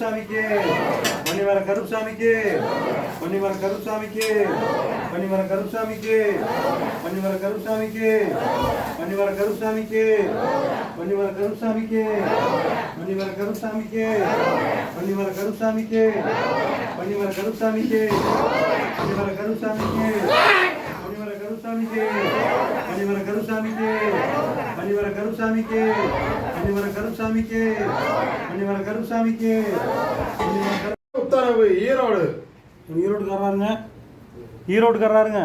கருப்சாமிக்கு மணிவர கருப்சாமிக்கு மணிவர கருப்சாமிக்கு மணிவர கருப்சாமிக்கு மணிவர கருப்சாமிக்கு மணிவர கருப்சாமிக்கு மணிவர கருப்சாமிக்கு மணிவர கருப்சாமிக்கு மணிவர கருப்சாமிக்கு மணிவர கருப்சாமிக்கு மணிவர கருப்சாமிக்கு மணிவர கருப்சாமிக்கு மணிவர கருப்சாமிக்கு மணிவர கருப்சாமிக்கு முனிவர கருசாமிக்கு முனிவர கருசாமிக்கு உத்தரவு ஈரோடு. ஈரோடுக்காரருங்க ஈரோடுக்காரருங்க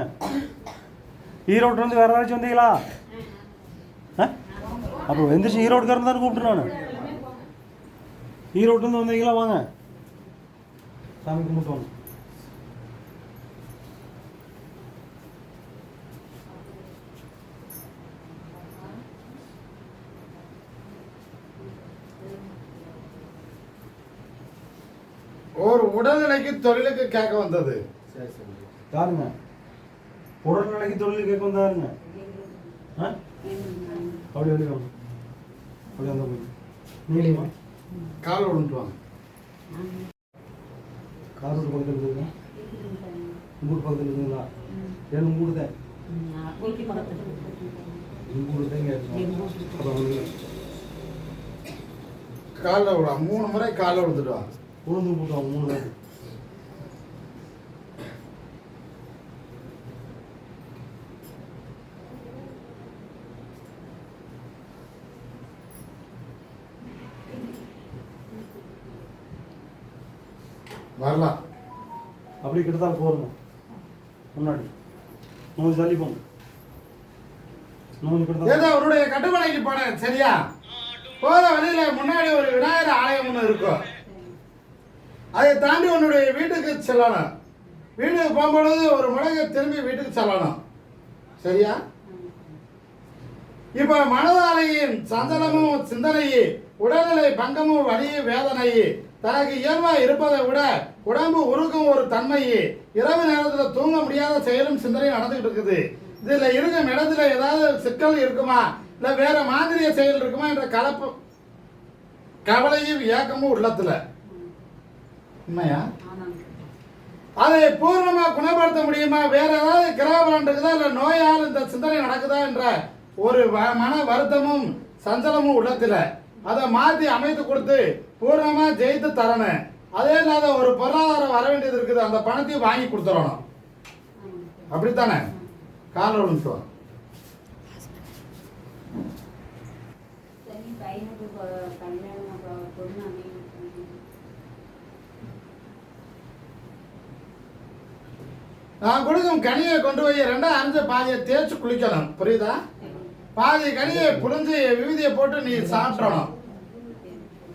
ஈரோட்லேருந்து வேறு யாராச்சும் வந்தீங்களா? அப்புறம் எந்திரிச்சு ஈரோடுக்காரன் தான் கூப்பிட்டுருவானு ஈரோட்லேருந்து வந்தீங்களா? வாங்க. சாமி கும்பிட்டு வாங்க. ஒரு உடல்நிலைக்கு தொழிலுக்கு கேட்க வந்தது. தாருங்க உடல்நிலைக்கு தொழில் கேட்க வந்தாருங்க அப்படி அப்படி வாங்க அப்படி அந்த நீலிமா? கால் விழுந்துட்டு வாங்க. கால் விட்டு பக்கத்தில் இருக்குதுங்க உங்கள் பக்கத்தில் இருக்குதுங்களா ஏன் உங்க தான்? உங்க தான் கேட்கணும் காலில் மூணு முறை காலில் விழுந்துடுவாங்க உளுந்து போட்டோம் மூணு பேர். வரலாம். அப்படி கிட்டத்தால போருங்க முன்னாடி. நூறு தள்ளி போங்க. அவருடைய கட்டுமனைக்கு போனேன் சரியா? போற வழியில முன்னாடி ஒரு விநாயகர் ஆலயம் ஒன்று இருக்கும். அதை தாண்டி உன்னுடைய வீட்டுக்கு செல்லணும் வீட்டுக்கு போகும்பொழுது ஒரு முறைக்கு திரும்பி வீட்டுக்கு செல்லணும் சரியா? இப்போ மனதாலையின் சந்தனமும் சிந்தனையே உடல்நிலை பங்கமும் வலி வேதனையே தனக்கு இயல்பாக இருப்பதை விட உடம்பு உருக்கும் ஒரு தன்மையே இரவு நேரத்தில் தூங்க முடியாத செயலும் சிந்தனையும் நடந்துகிட்டு இருக்குது. இதில் இருக்கும் இடத்துல ஏதாவது சிக்கல் இருக்குமா? இல்லை வேற மாதிரிய செயல் இருக்குமா என்ற கலப்பு கவலையும் ஏக்கமும் உள்ளத்தில். உண்மையா? அதை பூர்ணமா குணப்படுத்த முடியுமா? வேற ஏதாவது கிரகபலன் இருக்குதா இல்ல நோயால் இந்த சிந்தனை நடக்குதா என்ற ஒரு மன வருத்தமும் சஞ்சலமும் உள்ளத்துல அதை மாத்தி அமைத்து கொடுத்து பூர்ணமா ஜெயித்து தரணும். அதே இல்லாத ஒரு பொருளாதாரம் வர வேண்டியது இருக்குது. அந்த பணத்தையும் வாங்கி கொடுத்துடணும். அப்படித்தானே? கால கல்யாணம் அப்புறம் பொண்ணு நான் கொடுக்கும் கனியை கொண்டு போய் ரெண்டா அஞ்சு பாதியை தேய்ச்சி குளிக்கணும் புரியுதா? பாதி கனியை புழிஞ்சு விவிதியை போட்டு நீ சாப்பிடணும்.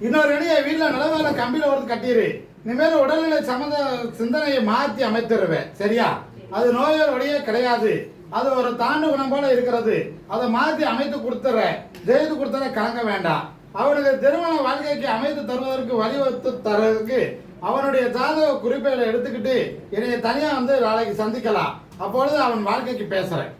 இன்னொரு கனியை வீட்டில் நிலவேல கம்பியில் ஒரு கட்டிடு இனிமேல் உடல்நிலை சம்மந்த சிந்தனையை மாற்றி அமைத்திருவேன் சரியா? அது நோயால் கிடையாது. அது ஒரு தாண்டு குணம் போல இருக்கிறது. அதை மாற்றி அமைத்து கொடுத்துட்றேன் ஜெயித்து கொடுத்துற கலங்க வேண்டாம். அவனுக்கு திருமண வாழ்க்கைக்கு அமைத்து தருவதற்கு வழிவகுத்து தர்றதுக்கு அவனுடைய ஜாதக குறிப்பைகளை எடுத்துக்கிட்டு என்னைய தனியாக வந்து நாளைக்கு சந்திக்கலாம். அப்பொழுது அவன் வாழ்க்கைக்கு பேசுறேன்.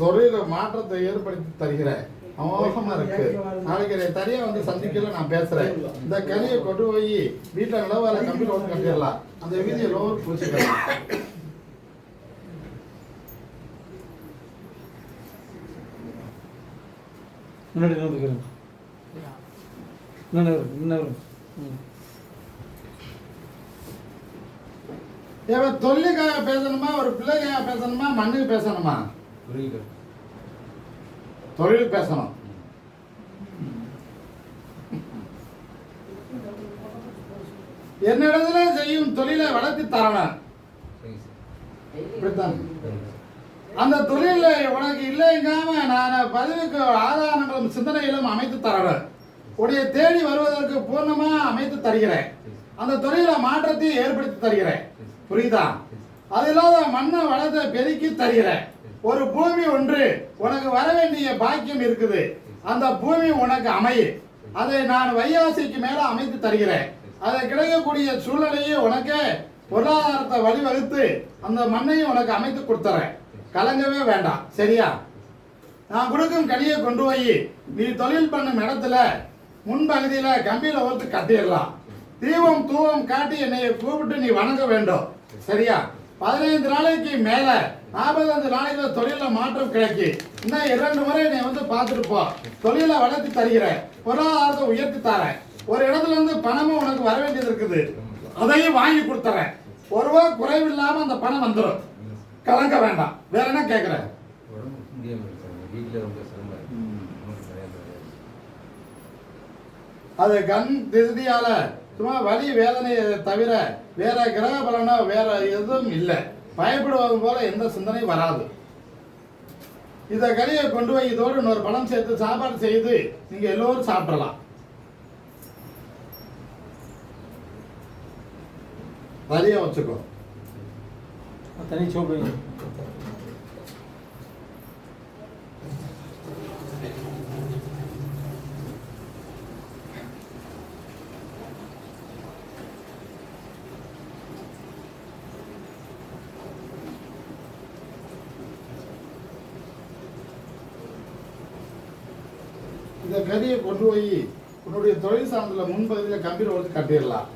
தொழில மாற்றத்தை ஏற்படுத்தி தருகிறேன் அமோகமா இருக்கு. நாளைக்கு என்னை தனியா வந்து சந்திக்கல நான் பேசுறேன். இந்த கனியை கொண்டு போய் வீட்டில் நிலவர கம்பியில் ஒன்று கட்டிடலாம். அந்த வீதியை லோவர் பூச்சிக்கலாம் முன்னாடி வந்துக்கிறேன் இன்னும் வரும் இன்னும் வரும். ம். இவன் தொல்லிக்காக பேசணுமா? ஒரு பிள்ளைக்காக பேசணுமா? மண்ணுக்கு பேசணுமா? தொழில் பேசணும். என்னிடத்துல செய்யும் தொழிலை வளர்த்தி தரணும். இப்படித்தான். அந்த தொழில உனக்கு இல்லைங்காம நான் பதிவுக்கு ஆதாரங்களும் சிந்தனைகளும் அமைத்து தரேன் உடைய தேடி வருவதற்கு பூர்ணமா அமைத்து தருகிறேன். அந்த தொழில மாற்றத்தை ஏற்படுத்தி தருகிறேன். புரியுதா? அது இல்லாத மண்ணை வளத்தை பெருக்கி தருகிறேன். ஒரு பூமி ஒன்று உனக்கு வர வேண்டிய பாக்கியம் இருக்குது. அந்த பூமி உனக்கு அமையு அதை நான் வையாசிக்கு மேல அமைத்து தருகிறேன். அதை கிடைக்கக்கூடிய சூழ்நிலையை உனக்கு பொருளாதாரத்தை வழிவகுத்து அந்த மண்ணையும் உனக்கு அமைத்து கொடுத்துறேன். கலங்கவே வேண்டாம். சரியா? நான் கொடுக்கும் கனியை கொண்டு போய் நீ தொழில் பண்ணும் இடத்துல முன்பகுதியில் கம்பியில் ஒருத்து கட்டிடலாம். தீபம் தூவம் காட்டி என்னை கூப்பிட்டு நீ வணங்க வேண்டும். சரியா? பதினைந்து நாளைக்கு மேலே நாற்பத்தஞ்சு நாளைக்கு தொழிலில் மாற்றம் கிடைக்கு. இன்னும் இரண்டு முறை நீ வந்து பார்த்துட்டு தொழிலை வளர்த்து தருகிறேன். பொருளாதாரத்தை உயர்த்தி தரேன். ஒரு இடத்துல இருந்து பணமும் உனக்கு வர வேண்டியது இருக்குது. அதையும் வாங்கி கொடுத்துறேன். ஒரு ரூபா அந்த பணம் வந்துடும் கலங்க வேண்டாம். வேற என்ன கேட்குறேன் அது கண் திருதியால சும்மா வலி வேதனையை தவிர வேற கிரக பலனோ வேற எதுவும் இல்லை. பயப்படுவது போல எந்த சிந்தனையும் வராது. இத கறியை கொண்டு போய் இதோடு இன்னொரு பழம் சேர்த்து சாப்பாடு செய்து நீங்க எல்லோரும் சாப்பிடலாம். வலிய வச்சுக்கோ. தனி சோப்பு இந்த கறியை கொண்டு போய் உன்னுடைய தொழில் சார்ந்துள்ள முன்பகுதியில் கம்பியில் ஒருத்து கட்டிடலாம்.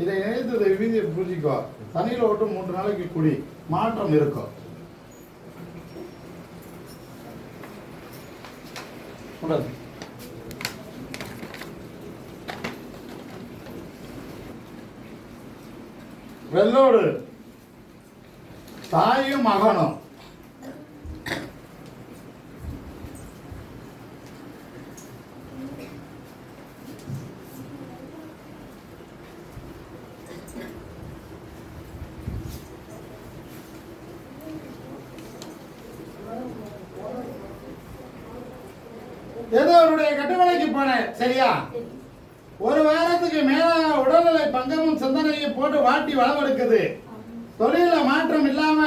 இதை நினைத்து இதை வீதியை பூஜிக்கோ. தண்ணியில் ஓட்டும் மூன்று நாளைக்கு குடி. மாற்றம் இருக்கும் வெள்ளோடு தாயும் மகனும் ஏதோ அவருடைய கட்டுமலைக்கு போனேன் சரியா ஒரு வாரத்துக்கு மேல உடல்நிலை பங்கமும் சிந்தனையும் போட்டு வாட்டி வளவெடுக்குது. தொழில மாற்றம் இல்லாம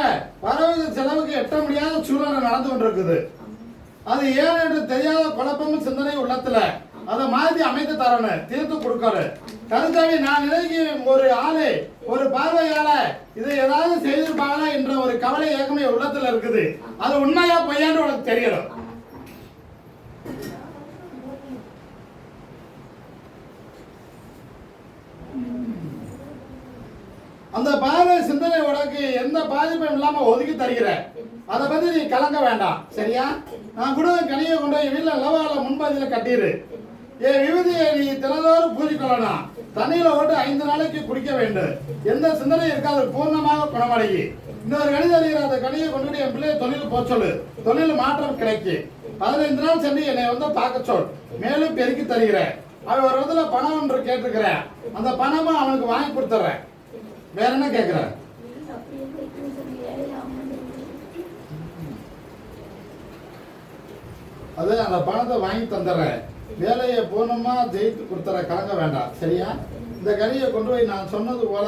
வரவு செலவுக்கு எட்ட முடியாத சூழ்நிலை நடந்து கொண்டிருக்குது. அது ஏன் என்று தெரியாத குழப்பமும் சிந்தனை உள்ளத்துல. அதை மாதிரி அமைத்து தரணும் தீர்த்து கொடுக்கணும் கருத்தாவி நான் நிலைக்கு ஒரு ஆளு ஒரு பார்வையால இதை ஏதாவது செய்திருப்பாங்களா என்ற ஒரு கவலை ஏக்கமே உள்ளத்துல இருக்குது. அது உண்மையா பொய்யான்னு உனக்கு தெரியணும். அந்த பார்வை சிந்தனை உனக்கு எந்த பாதிப்பும் இல்லாம ஒதுக்கி தருகிற. அதை பத்தி நீ கலங்க வேண்டாம். சரியா? நான் கூட கனியை கொண்டு போய் வீட்டில் லவால முன்பதியில் கட்டிடு என் விபதியை நீ தினதோறும் பூஜிக்கொள்ளலாம் தண்ணியில ஓட்டு ஐந்து நாளைக்கு குடிக்க வேண்டும். எந்த சிந்தனையும் இருக்காது. பூர்ணமாக குணமடையி. இன்னொரு கணித அறிகிற அந்த கனியை கொண்டு என் பிள்ளைய தொழில் போச்சொல்லு தொழில் மாற்றம் கிடைக்கு. பதினைந்து நாள் சென்று என்னை வந்து பார்க்க சொல். மேலும் பெருக்கி தருகிறேன். அவன் ஒரு இடத்துல பணம் ஒன்று கேட்டிருக்கிறேன். அந்த பணமும் அவனுக்கு வாங்கி கொடுத்துட்றேன் வேற என்ன கேட்குற அது அந்த பணத்தை வாங்கி தந்துடுறேன். வேலையை போனோமா ஜெயித்து கொடுத்துற கலங்க வேண்டாம். சரியா? இந்த கனியை கொண்டு போய் நான் சொன்னது போல.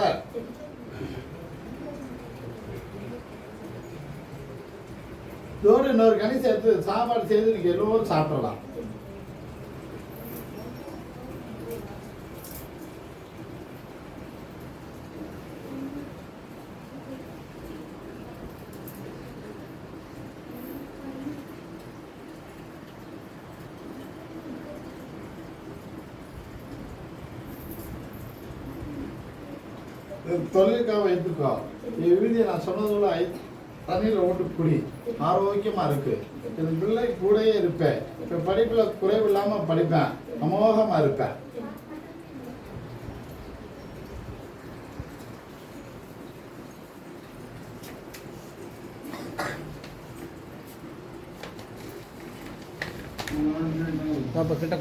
இதோடு இன்னொரு கனி சேர்த்து சாப்பாடு செய்து எல்லோரும் சாப்பிடலாம். தொழிலுக்காக வைத்துக்கோ என் வீதியை நான் சொன்னது ஐ தண்ணியில் ஓட்டு குடி. ஆரோக்கியமா இருக்கு. என் பிள்ளை கூடயே இருப்பேன். இப்போ படிப்புல குறைவு இல்லாமல் படிப்பேன். அமோகமாக இருப்பேன். பாப்பா கிட்ட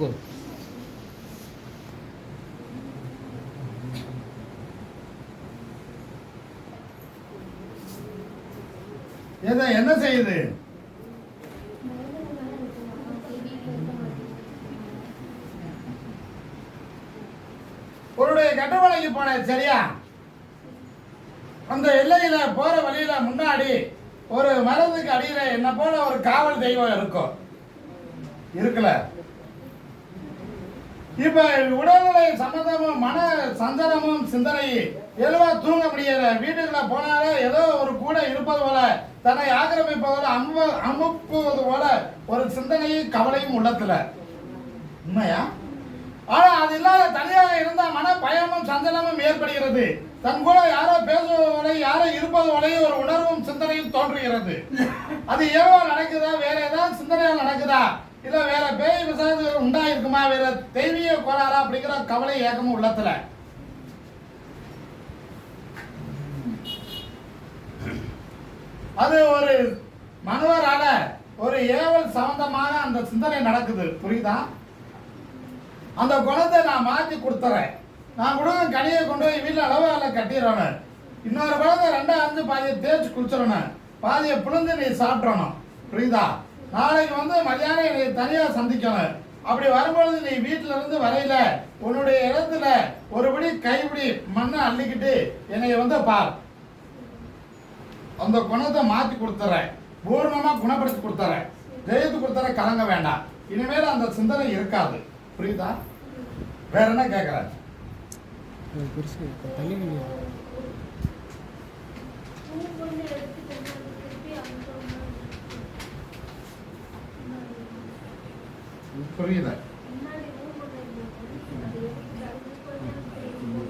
கூறு என்ன செய்யுது? உன்னுடைய கட்டுமலைக்கு போன சரியா? அந்த எல்லையில போற வழியில முன்னாடி ஒரு மரத்துக்கு அடியில என்ன போல ஒரு காவல் தெய்வம் இருக்கும் இருக்குல்ல இப்ப உடல்நிலை சம்மந்தமும் மன சஞ்சலமும் சிந்தனை எதுவா தூங்க முடியல வீட்டுக்குள்ள போனாலே ஏதோ ஒரு கூட இருப்பது போல தன்னை ஆக்கிரமிப்பதோடு அம்ப அமுப்புவது போல ஒரு சிந்தனையும் கவலையும் உள்ளத்துல. உண்மையா? ஆனா அது இல்லாத தனியாக இருந்தா மன பயமும் சஞ்சலமும் ஏற்படுகிறது. தன் கூட யாரோ பேசுவதை யாரோ இருப்பது ஒரு உணர்வும் சிந்தனையும் தோன்றுகிறது. அது ஏவோ நடக்குதா? வேற ஏதாவது சிந்தனையால் நடக்குதா? இல்ல வேற பேய் விசாரணை உண்டாயிருக்குமா? வேற தெய்வீக கோளாறா அப்படிங்கிற கவலை ஏக்கமும் உள்ளத்துல. அது ஒரு மனுவரால ஒரு ஏவல் சம்பந்தமான அந்த சிந்தனை நடக்குது. புரியுதா? அந்த குணத்தை நான் மாற்றி கொடுத்துறேன். நான் கொடுக்க கனியை கொண்டு போய் வீட்டில் அளவால கட்டிடுறேன். இன்னொரு குழந்தை ரெண்டாவது அஞ்சு பாதியை தேய்ச்சி குளிச்சிடணும். பாதியை புழுந்து நீ சாப்பிட்றணும் புரியுதா? நாளைக்கு வந்து மதியானம் என்னை தனியாக சந்திக்கணும். அப்படி வரும்பொழுது நீ வீட்டில இருந்து வரையில உன்னுடைய இடத்துல ஒருபடி கைப்பிடி மண்ணை அள்ளிக்கிட்டு என்னை வந்து பார். அந்த குணத்தை மாற்றி கொடுத்துறேன். பூர்ணமா குணப்படுத்தி கொடுத்துறேன். ஜெயித்து கொடுத்துறேன் கலங்க வேண்டாம். இனிமேல் அந்த சிந்தனை இருக்காது. புரியுதா? வேற என்ன கேட்குறேன் புரியுது?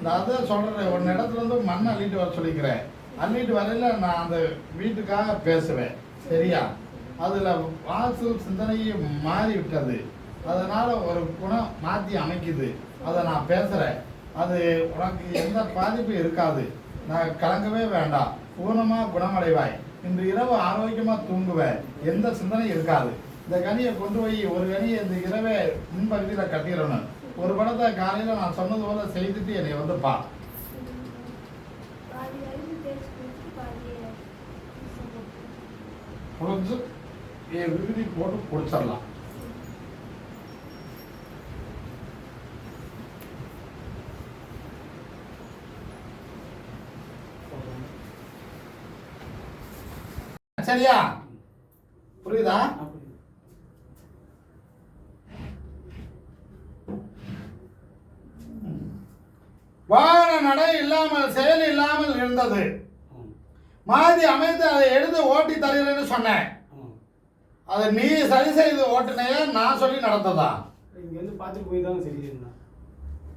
நான் அதான் சொல்றேன். ஒரு இடத்துல இருந்து மண் அள்ளிட்டு வர சொல்லிக்கிறேன். அன்னிட்டு வரையில நான் அந்த வீட்டுக்காக பேசுவேன் சரியா? அதில் வாசல் சிந்தனையும் மாறி விட்டது. அதனால் ஒரு குணம் மாற்றி அமைக்குது. அதை நான் பேசுகிறேன் அது உனக்கு எந்த பாதிப்பும் இருக்காது. நான் கலங்கவே வேண்டாம். பூர்ணமாக குணமடைவாய். இன்று இரவு ஆரோக்கியமாக தூங்குவேன். எந்த சிந்தனையும் இருக்காது. இந்த கனியை கொண்டு போய் ஒரு கனியை இந்த இரவே முன்பகுதியில் கட்டிடணும். ஒரு படத்தை காலையில் நான் சொன்னது போல செய்துட்டு என்னை வந்து பா புரிஞ்சு என் விருதி போட்டு குடிச்சிடலாம். சரியா? புரியுதா? வாகன நடை இல்லாமல் செயல் இல்லாமல் இருந்தது. மாதி அமைத்து அதை எடுத்து ஓட்டி தருகிறேன்னு சொன்னேன். அதை நீ சரி செய்து ஓட்டுனையா? நான் சொல்லி நடந்ததா? இங்கேருந்து பார்த்துட்டு போய் தான் சரி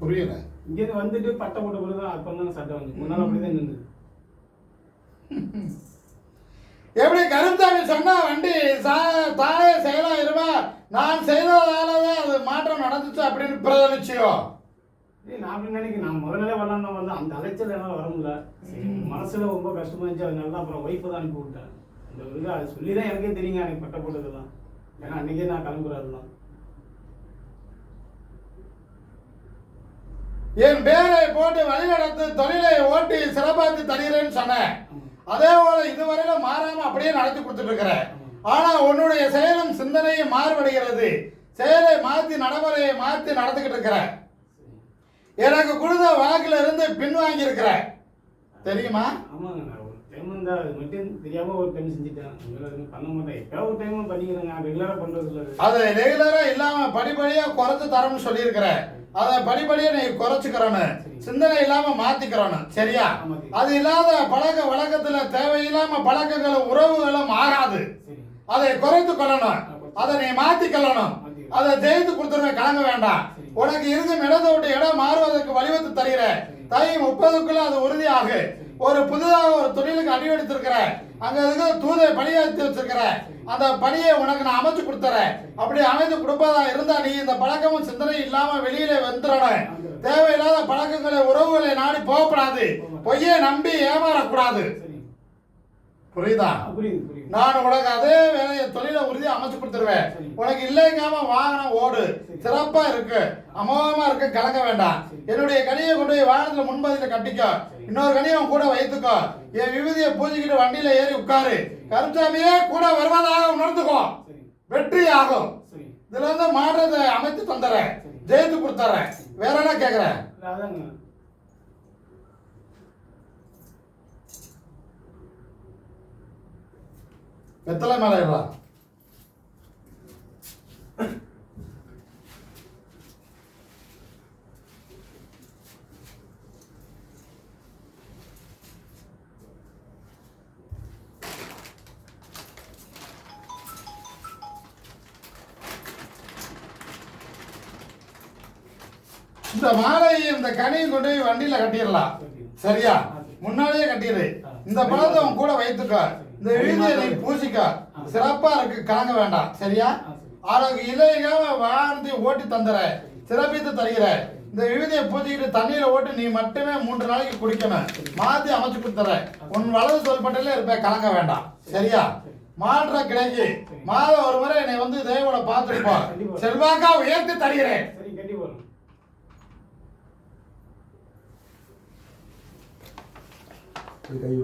புரியல. இங்கேருந்து வந்துட்டு பட்டை போட்ட பிறகு தான் அப்போ தான் சட்டை வந்து முன்னால் அப்படி தான் நின்றுது எப்படி கருத்தாமி சொன்னா வண்டி தானே செயலா இருவா நான் செய்ததால தான் அது மாற்றம் நடந்துச்சு அப்படின்னு பிரதலிச்சியோ ஏய் நான் அப்படி நினைக்கிறேன். நான் முதல்ல வரலாம் தான் வந்தேன் அந்த அலைச்சல் என்னால் வர முடியல. மனசுல ரொம்ப கஷ்டமா இருந்துச்சு. அதனால தான் அப்புறம் ஒய்ஃபை தான் அனுப்பி விட்டேன். அந்த இது அது சொல்லி தான் எனக்கே தெரியுங்க. எனக்கு பட்டை போட்டதெல்லாம். ஏன்னா அன்னைக்கே நான் கிளம்புறதுலாம் என் பேரை போட்டு வழிநடத்து தொழிலை ஓட்டி சிறப்பாத்தி தருகிறேன்னு சொன்னேன். அதே போல இதுவரையில மாறாம அப்படியே நடத்தி கொடுத்துட்டு இருக்கிறேன் ஆனா உன்னுடைய செயலும் சிந்தனையும் மாறுபடுகிறது. செயலை மாத்தி நடைமுறையை மாத்தி நடந்துகிட்டு இருக்கிற எனக்கு கொடுத்த வாக்குல இருந்து பின்வாங்கி இருக்கிற தெரியுமா? ஆமாங்க நான் ஒரு டைம் இருந்தால் அது மட்டும் தெரியாம ஒரு டைம் செஞ்சுட்டேன். உங்களை எதுவும் பண்ண மாட்டேன். எப்போ ஒரு டைம் பண்ணிக்கிறேன் நான் ரெகுலராக பண்ணுறது அதை ரெகுலரா இல்லாம படிப்படியா குறைச்சு தரேன்னு சொல்லியிருக்கிற அதை படிப்படியா நீ குறைச்சுக்கிறோன்னு சிந்தனை இல்லாம மாத்திக்கிறோன்னு சரியா. அது இல்லாத பழக்க வழக்கத்துல தேவையில்லாம பழக்கங்களும் உறவுகளும் ஆகாது அதை குறைத்து கொள்ளணும். அதை நீ மாத்தி கொள்ளணும் அதை ஜெயித்து கொடுத்துருவேன் கலங்க வேண்டாம். உனக்கு இருக்கும் இடத்தை விட்டு இடம் மாறுவதற்கு வழிவகுத்து தருகிறேன் தை முப்பதுக்குள்ள அது உறுதியாகு. ஒரு புதிதாக ஒரு தொழிலுக்கு அடி எடுத்திருக்கிற அங்க இருக்கிற தூதை பணியாற்றி வச்சிருக்கிற அந்த பணியை உனக்கு நான் அமைச்சு கொடுத்துறேன். அப்படி அமைத்து கொடுப்பதா இருந்தா நீ இந்த பழக்கமும் சிந்தனை இல்லாம வெளியில வந்துடணும். தேவையில்லாத பழக்கங்களை உறவுகளை நாடி போகக்கூடாது. பொய்யை நம்பி ஏமாறக்கூடாது. புரியுது புரியுது. நான் உனக்கு அதே வேலையை தொழிலை உறுதி அமைச்சு கொடுத்துருவேன். உனக்கு இல்லைங்காம வாகனம் ஓடு. சிறப்பா இருக்கு. அமோகமா இருக்கு கலங்க வேண்டாம். என்னுடைய கனியை கொண்டு போய் வாகனத்துல முன்பதில கட்டிக்கோ. இன்னொரு கனியை உன் கூட வைத்துக்கோ. என் விபூதியை பூஜிக்கிட்டு வண்டியில ஏறி உட்காரு. கருச்சாமியே கூட வருவதாக உணர்ந்துக்கோ. வெற்றி ஆகும். இதுல இருந்து மாற்றத்தை அமைத்து தந்துடுறேன். ஜெயித்து கொடுத்துறேன் வேற என்ன கேக்குறேன் வெத்தலை மேலே இடா இந்த மாலையை இந்த கனியும் கொண்டு வண்டியில கட்டிடலாம். சரியா? முன்னாலேயே கட்டிடு. இந்த பழத்தை அவன் கூட வைத்துக்க. இந்த விழுதியை நீ பூசிக்க. சிறப்பா இருக்கு கலங்க வேண்டாம். சரியா? அதற்கு இலையாக வாழ்ந்து ஓட்டி தந்துற. சிறப்பித்து தருகிற. இந்த விழுதியை பூச்சிக்கிட்டு தண்ணியில ஓட்டி நீ மட்டுமே மூன்று நாளைக்கு குடிக்கணும். மாத்தி அமைச்சு கொடுத்துற. உன் வலது சொல்பட்டில இருப்ப கலங்க வேண்டாம். சரியா? மாற்ற கிடைக்கு. மாதம் ஒரு முறை என்னை வந்து தெய்வோட பார்த்துருப்பா. செல்வாக்கா உயர்த்தி தருகிறேன். சரி கட்டி போறோம் கை